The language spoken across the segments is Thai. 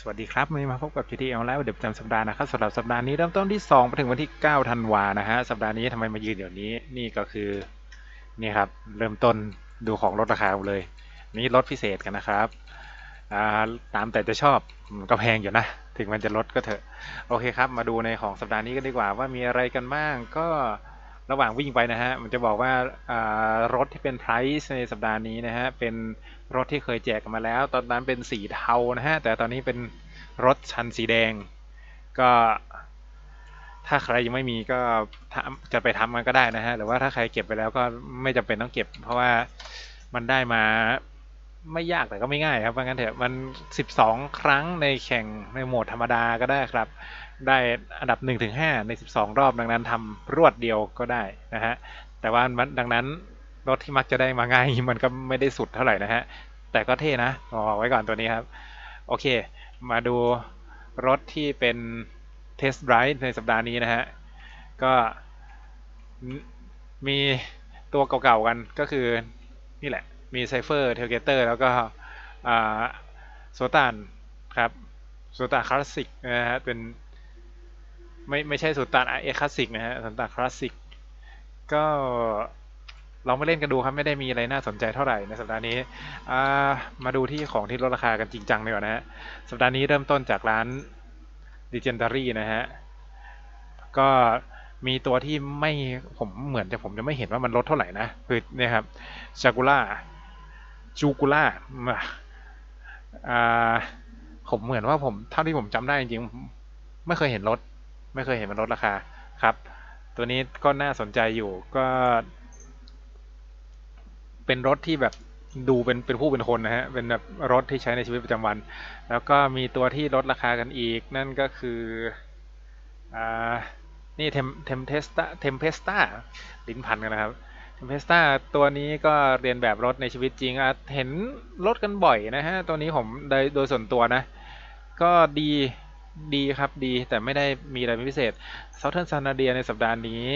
สวัสดีครับวันนี้มาพบกับ GTL แล้วเดี๋ยวประจำสัปดาห์นะครับสำหรับสัปดาห์นี้เริ่มต้นที่2ไปถึงวันที่9ธันวานะฮะสัปดาห์นี้ทำไมมายืนเดี๋ยวนี้นี่ก็คือนี่ครับเริ่มต้นดูของลดราคาเลย นี่ลดพิเศษกันนะครับาตามแต่จะชอบก็แพงอยู่นะ ถึงมันจะลดก็เถอะโอเคครับ มาดูในของสัปดาห์นี้กันดีกว่าว่ามีอะไรกันบ้างก็ ระหว่างวิ่งไปนะฮะมันจะบอกว่ารถที่เป็น price ในสัปดาห์นี้นะฮะเป็นรถที่เคยแจกกันมาแล้ว ตอนนั้นเป็นสีเทานะฮะแต่ตอนนี้เป็นรถชันสีแดง ก็ถ้าใครยังไม่มีก็จะไปทำมันก็ได้นะฮะหรือว่าถ้าใครเก็บไปแล้วก็ไม่จำเป็นต้องเก็บ เพราะว่ามันได้มาไม่ยากแต่ก็ไม่ง่ายครับว่าะงั้นเถอะมัน 12 ครั้งในแข่งในโหมดธรรมดาก็ได้ครับ ได้อันดับ1-5ใน 12 รอบดังนั้นทำรวดเดียวก็ได้นะฮะแต่ว่าดังนั้นรถที่มักจะได้มาง่ายมันก็ไม่ได้สุดเท่าไหร่นะฮะแต่ก็เท่นะบอกไว้ก่อนตัวนี้ครับ โอเค มาดูรถที่เป็นเทสต์ไ i ร e ในสัปดาห์นี้นะฮะ ก็มีตัวเก่าๆกันก็คือนี่แหละ มีไซเฟอร์เทลเกเตอร์แล้วก็โซตานครับโซตานคลาสสิกนะฮะเป็น ไม่ไม่ใช่โซตานเอคลาสสิกนะฮะโซตานคลาสสิกก็ลองมาเล่นกันดูครับไม่ได้มีอะไรน่าสนใจเท่าไหร่ในสัปดาห์นี้มาดูที่ของที่ลดราคากันจริงจังดีกว่านะฮะสัปดาห์นี้เริ่มต้นจากร้าน Legendary นะฮะก็มีตัวที่ไม่ผมเหมือนจะผมจะไม่เห็นว่ามันลดเท่าไหร่นะ คือเนี่ยครับจากูล่าจูกูล่าผมเหมือนว่าผมเท่าที่ผมจำได้จริงๆไม่เคยเห็นรถ ไม่เคยเห็นมันลดราคาครับ ตัวนี้ก็น่าสนใจอยู่ก็ เป็นรถที่แบบดูเป็นเป็นผู้เป็นคนนะฮะ เป็นแบบรถที่ใช้ในชีวิตประจำวัน แล้วก็มีตัวที่ลดราคากันอีก นั่นก็คืออ่านี่เทมเทมเทสตาเทมเพสตาลิ้นพันกันนะครับเทมเพสตาตัวนี้ก็เรียนแบบรถในชีวิตจริงอะเห็นรถกันบ่อยนะฮะ ตัวนี้ผมโดยโดยส่วนตัวนะ ก็ดี ดีครับดีแต่ไม่ได้มีอะไรพิเศษ Southern s a n a d i a ในสัปดาห์นี้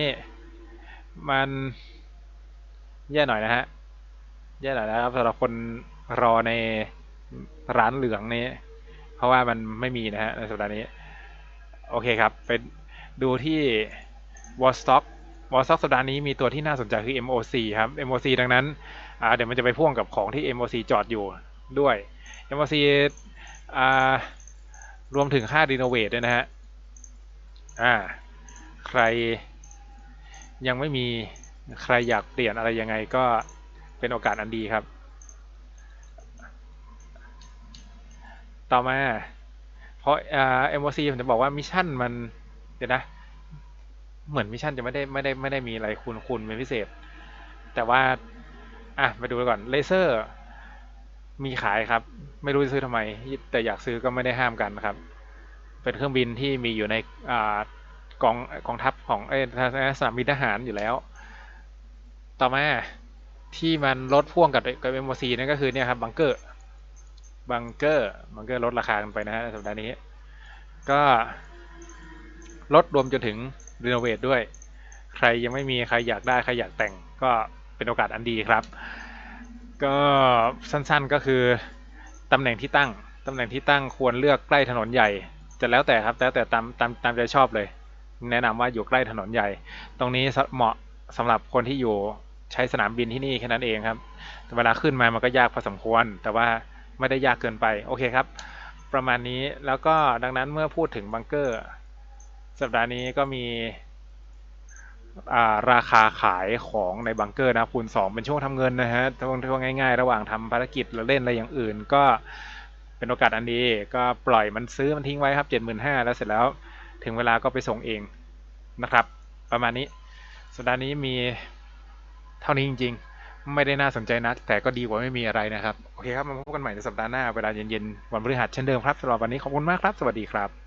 มันแย่หน่อยนะฮะ แย่หน่อยนะครับสำหรับคนรอในร้านเหลืองนี้ เพราะว่ามันไม่มีนะฮะในสัปดาห์นี้ โอเคครับ ไปดูที่ w a l l s t o c k w a l l s t o c k สัปดาห์นี้มีตัวที่น่าสนใจคือ MOC ครับ MOC ดังนั้นเดี๋ยวมันจะไปพ่วงกับของที่ MOC จอดอยู่ด้วย MOC อ่า รวมถึงค่ารีโนเวทด้วยนะฮะ อ่า ใครยังไม่มีใครอยากเปลี่ยนอะไรยังไงก็เป็นโอกาสอันดีครับ ต่อมา เพราะเอ็มโอซีผมจะบอกว่ามิชชั่นมัน เดี๋ยวนะ เหมือนมิชชั่นจะไม่ได้ไม่ได้ไม่ได้มีอะไรคูณคูณเป็นพิเศษ แต่ว่า อะ มาดูก่อนเลเซอร์ มีขายครับ ไม่รู้จะซื้อทำไม แต่อยากซื้อก็ไม่ได้ห้ามกันครับ เป็นเครื่องบินที่มีอยู่ในกองกองทัพของเอสนามบินทหารอยู่แล้ว ต่อมาที่มันลดพ่วงกับกับเอ็มซีนั่นก็คือเนี่ยครับบังเกอร์บังเกอร์บังเกอร์ลดราคากันไปนะฮะในสัปดาห์นี้ ก็ลดรวมจนถึงรีโนเวทด้วย ใครยังไม่มีใครอยากได้ใครอยากแต่งก็เป็นโอกาสอันดีครับ ก็สั้นๆก็คือตำแหน่งที่ตั้งตำแหน่งที่ตั้งควรเลือกใกล้ถนนใหญ่ จะแล้วแต่ครับแล้วแต่ตามตามตามใจชอบเลย แนะนำว่าอยู่ใกล้ถนนใหญ่ ตรงนี้เหมาะสำหรับคนที่อยู่ใช้สนามบินที่นี่แค่นั้นเองครับเวลาขึ้นมามันก็ยากพอสมควร แต่ว่าไม่ได้ยากเกินไปโอเคครับ ประมาณนี้แล้วก็ดังนั้นเมื่อพูดถึงบังเกอร์ สัปดาห์นี้ก็มี ราคาขายของในบังเกอร์นะคูณ2 เป็นช่วงทำเงินนะฮะช่วงง่ายๆ ระหว่างทำภารกิจหรือเล่นอะไรอย่างอื่น ก็เป็นโอกาสอันดีก็ปล่อยมันซื้อมันทิ้งไว้ครับ 75,000แล้วเสร็จแล้วถึงเวลาก็ไปส่งเองนะครับ ประมาณนี้สัปดาห์นี้มีเท่านี้จริง ๆ ไม่ได้น่าสนใจนักแต่ก็ดีกว่าไม่มีอะไรนะครับ โอเคครับ มาพบกันใหม่ในสัปดาห์หน้าเวลาเย็นๆ วันพฤหัสเช่นเดิมครับสำหรับวันนี้ขอบคุณมากครับ สวัสดีครับ